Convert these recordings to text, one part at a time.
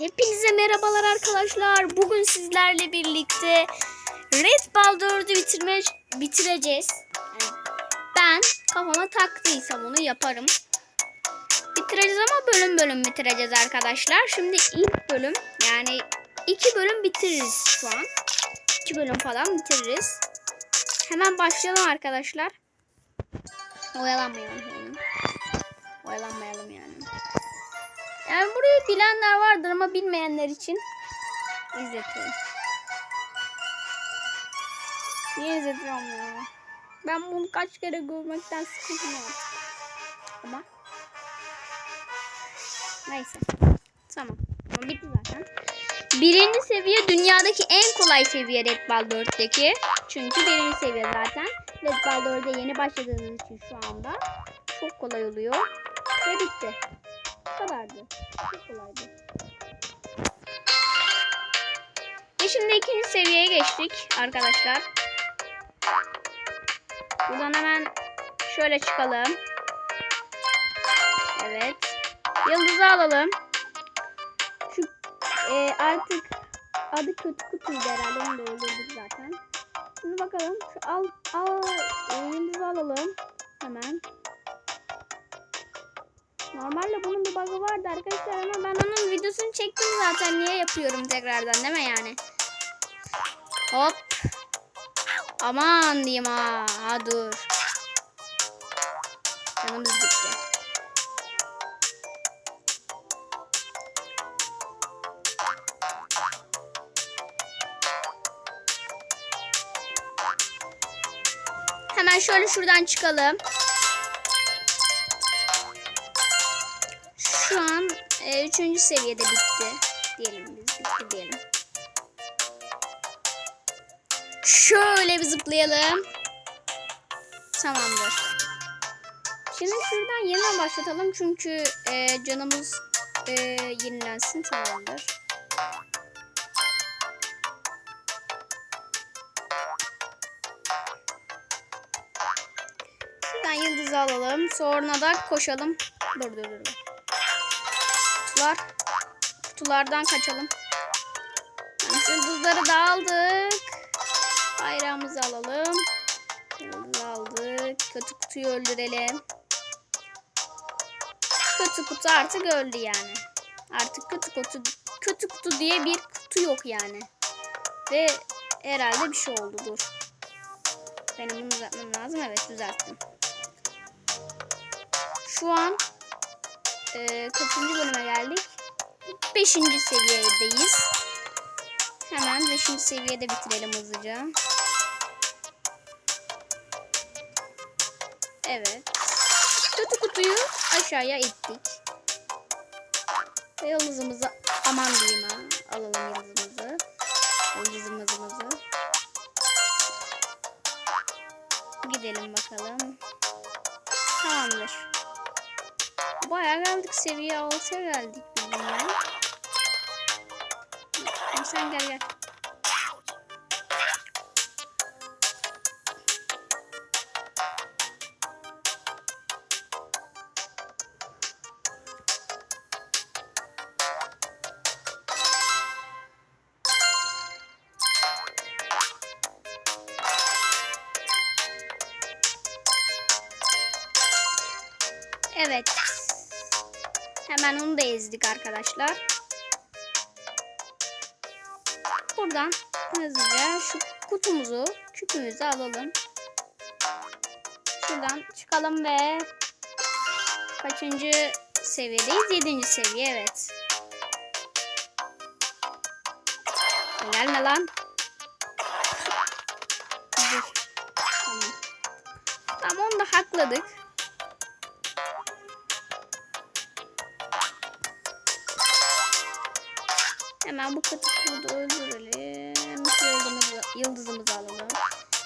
Hepinize merhabalar arkadaşlar. Bugün sizlerle birlikte Red Ball 4'ü bitirme, bitireceğiz. Ben kafama taktıysam onu yaparım. Bitireceğiz ama bölüm bölüm bitireceğiz arkadaşlar. Şimdi ilk bölüm yani iki bölüm bitiririz şu an. İki bölüm falan bitiririz. Hemen başlayalım arkadaşlar. Oyalanmayalım. Oyalanmayalım yani. Yani burayı bilenler vardır ama bilmeyenler için izletiyorum. Niye izletiyorum ya? Ben bunu kaç kere görmekten sıkıldım. Ama neyse. Tamam. Ama bitti zaten. Birinci seviye dünyadaki en kolay seviye Red Ball 4'teki. Çünkü birinci seviye zaten. Red Ball 4'e yeni başladığımız için şu anda çok kolay oluyor. Ve bitti. Bu kadardı. Çok kolaydı. Ve şimdi ikinci seviyeye geçtik arkadaşlar. Buradan hemen şöyle çıkalım. Evet. Yıldızı alalım. Şu e, artık adı kötü kutuydu herhalde. Onu da öldürdük zaten. Şimdi bakalım. Şu al, al e, yıldızı alalım. Hemen. Normalde bunun bir bug'ı vardı arkadaşlar ama ben onun videosunu çektim zaten. Niye yapıyorum tekrardan değil mi yani? Hop. Aman diyeyim ha. Ha dur. Canımız gitti. Hemen şöyle şuradan çıkalım. Üçüncü seviyede bitti. Diyelim biz bitti diyelim. Şöyle bir zıplayalım. Tamamdır. Şimdi şuradan yeniden başlatalım çünkü e, canımız e, yenilensin tamamdır. Şuradan yıldızı alalım. Sonra da koşalım. Dur dur dur. Kutular. Kutulardan kaçalım. Yıldızları da aldık. Bayrağımızı alalım. Yıldızı aldık. Kötü kutuyu öldürelim. Kötü kutu artık öldü yani. Artık kötü kutu kötü kutu diye bir kutu yok yani. Ve herhalde bir şey oldu dur. Benim bunu düzeltmem lazım. Evet düzelttim. Şu an e, kaçıncı bölüme geldik? Beşinci seviyedeyiz. Hemen beşinci seviyede bitirelim hızlıca. Evet. Kötü kutuyu aşağıya ittik. Ve yıldızımızı aman diyeyim ha. Alalım yıldızımızı. Yıldızımızı. Gidelim bakalım. Tamamdır. Bayağı geldik. Seviye 6'ya geldik biz ya. Sen gel gel. Evet. Hemen onu da ezdik arkadaşlar. Buradan hızlıca şu kutumuzu, küpümüzü alalım. Şuradan çıkalım ve kaçıncı seviyedeyiz? Yedinci seviye evet. Gelme lan. Tamam onu da hakladık. Hemen bu katıklığı da öldürelim. Şu yıldızımızı, yıldızımızı alalım.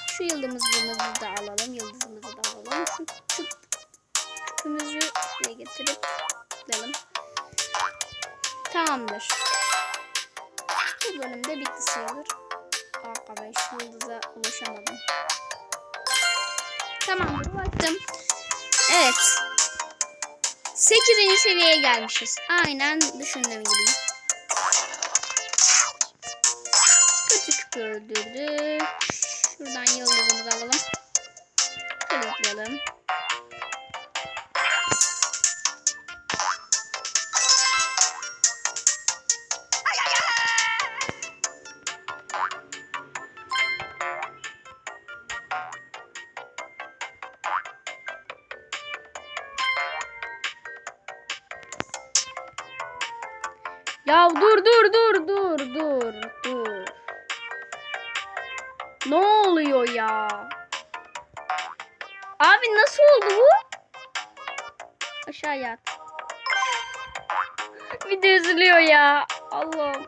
Şu yıldızımızı da alalım. Yıldızımızı da alalım. Şu küp, küpümüzü şuraya getirip tıklayalım. Tamamdır. Bu bölümde bitti sayılır. Aa ben şu yıldıza ulaşamadım. Tamamdır ulaştım. Evet. 8. seviyeye gelmişiz. Aynen düşündüğüm gibi. Öldürdük. Şuradan yıldızımızı alalım. Yükleyelim. Ya dur dur dur dur dur dur. Ne oluyor ya? Abi nasıl oldu bu? Aşağıya at. Bir de üzülüyor ya. Allah'ım.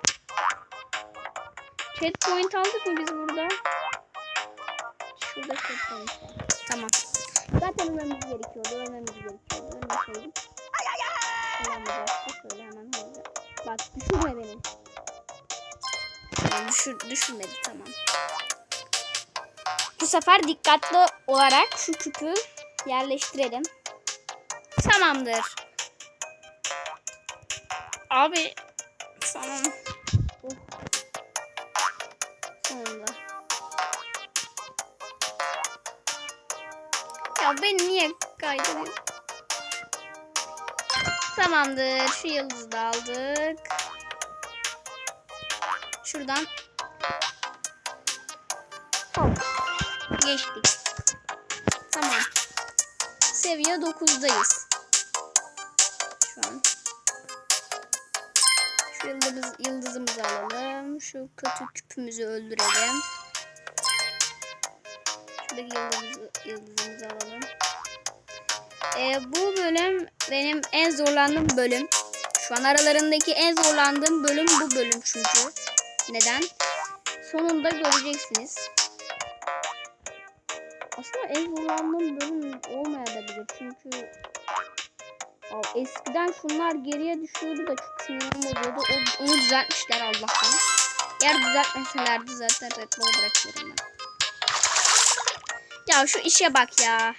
Chat point aldık mı biz burada? Şurada chat point. Tamam. Zaten ölmemiz gerekiyordu. Ölmemiz gerekiyordu. Ölmeseydik. Olamayacaktık. Şöyle hemen hızlı. Bak düşürme beni. Tamam, düşür, düşürmedi tamam. Bu sefer dikkatli olarak şu küpü yerleştirelim. Tamamdır. Abi tamam. Oh. Sonunda. Ya beni niye kaydırıyorsun? Tamamdır. Şu yıldızı da aldık. Şuradan hop geçtik. Tamam. Seviye 9'dayız. Şu an. Şu yıldız, yıldızımızı alalım. Şu kötü küpümüzü öldürelim. Şuradaki yıldızımızı, yıldızımızı alalım. Ee, bu bölüm benim en zorlandığım bölüm. Şu an aralarındaki en zorlandığım bölüm bu bölüm çünkü. Neden? Sonunda göreceksiniz. Aslında en zorlandığım bölüm olmayabilir çünkü Aa, eskiden şunlar geriye düşüyordu da çok sinirim oluyordu. O, onu düzeltmişler Allah'tan. Eğer düzeltmeselerdi zaten Red Bull'u bırakıyorum ben. Ya şu işe bak ya.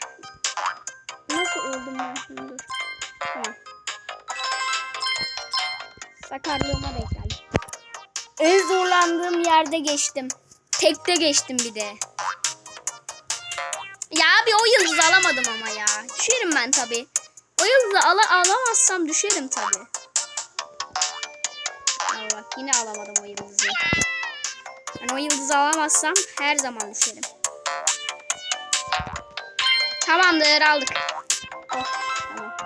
Nasıl öldüm ben şimdi dur. Tamam. Sakarlığıma denk geldim. En zorlandığım yerde geçtim. Tekte geçtim bir de. Abi o yıldızı alamadım ama ya. Düşerim ben tabi. O yıldızı ala alamazsam düşerim tabi. Bak yine alamadım o yıldızı. Yani o yıldızı alamazsam her zaman düşerim. Tamamdır aldık. Oh, tamam.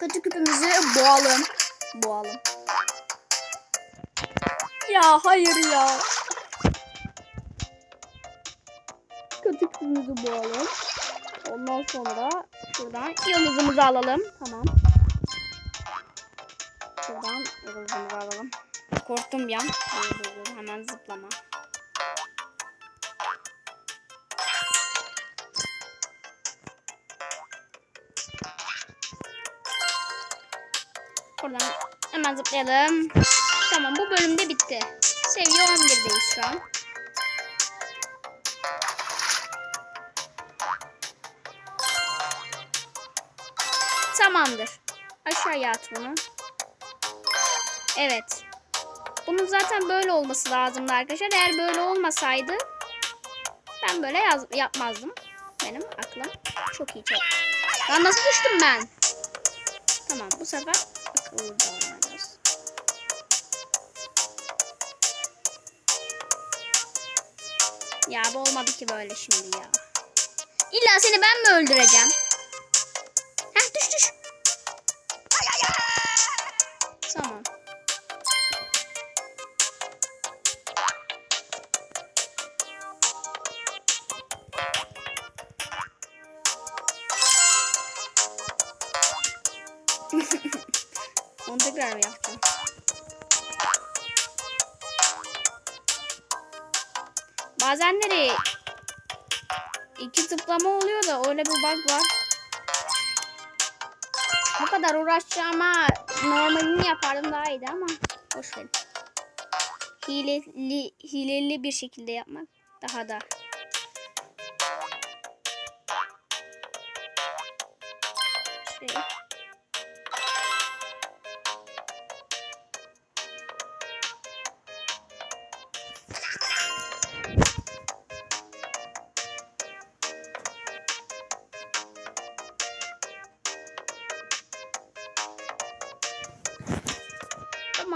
Kötü küpümüzü boğalım. Boğalım. Ya hayır ya. Kötü küpümüzü boğalım. Ondan sonra şuradan yıldızımızı alalım. Tamam. Şuradan yıldızımızı alalım. Korktum dur, dur. Hemen zıplama. Buradan hemen zıplayalım. Tamam bu bölümde bitti. Seviye 11'deyiz şu an. Tamamdır. Aşağıya at bunu. Evet. Bunun zaten böyle olması lazımdı arkadaşlar. Eğer böyle olmasaydı ben böyle yaz yapmazdım. Benim aklım çok iyi çalışıyor. Lan nasıl düştüm ben? Tamam bu sefer akıllı davranacağız. Ya bu olmadı ki böyle şimdi ya. İlla seni ben mi öldüreceğim? Bazenleri iki zıplama oluyor da öyle bir bug var. Bu kadar uğraşacağıma normalini yapardım daha iyiydi ama boş verin. Hileli, hileli bir şekilde yapmak daha da.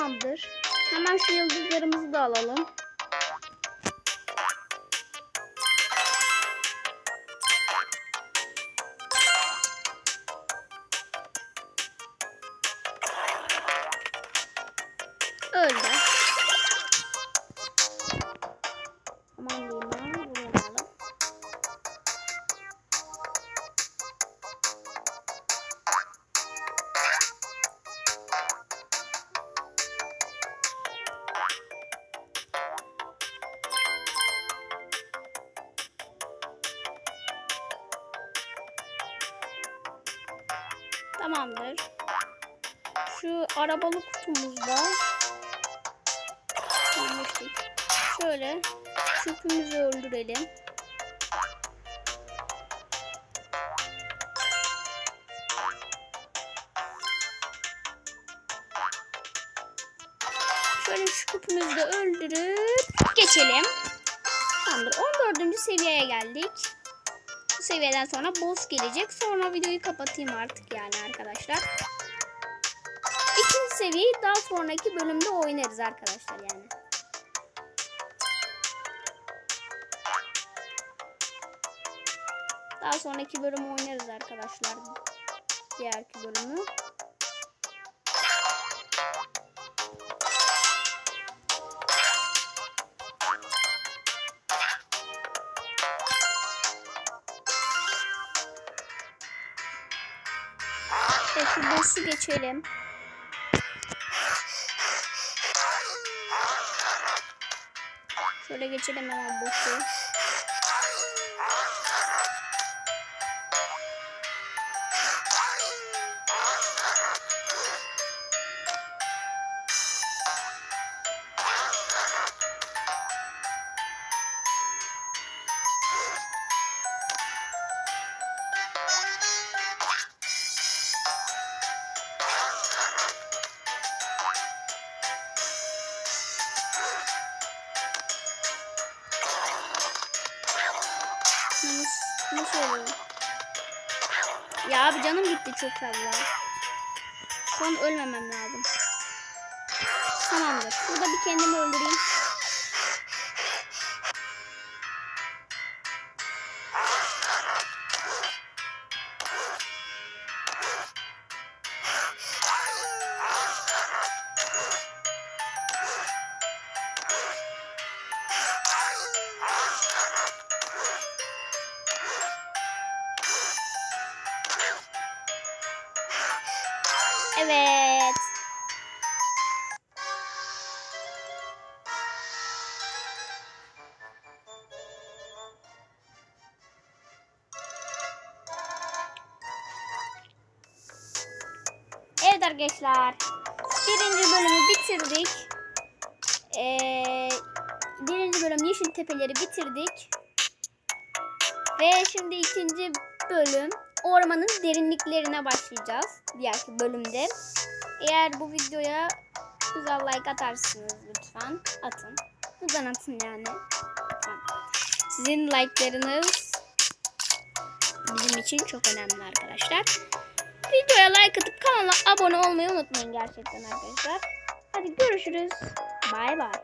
Tamamdır. Hemen şu yıldızlarımızı da alalım. Şu arabalı kutumuzda Anlaştık. Şöyle çöpümüzü öldürelim. Şöyle şu küpümüzü de öldürüp geçelim. Tamamdır. 14. seviyeye geldik. Bu seviyeden sonra boss gelecek. Sonra videoyu kapatayım artık yani arkadaşlar. İkinci seviyeyi daha sonraki bölümde oynarız arkadaşlar yani. Daha sonraki bölümü oynarız arkadaşlar. Diğerki bölümü. Peki boss'u geçelim. Şöyle geçelim hemen boss'u. Abi canım gitti çok fazla. An ölmemem lazım. Tamamdır. Burada bir kendimi öldüreyim. Evet. Evet arkadaşlar. Birinci bölümü bitirdik. Ee, birinci bölüm Yeşil Tepeleri bitirdik. Ve şimdi ikinci bölüm ormanın derinliklerine başlayacağız. Diğerki bölümde. Eğer bu videoya güzel like atarsınız lütfen. Atın. Buradan atın yani. Lütfen. Sizin like'larınız bizim için çok önemli arkadaşlar. Videoya like atıp kanala abone olmayı unutmayın gerçekten arkadaşlar. Hadi görüşürüz. Bay bay.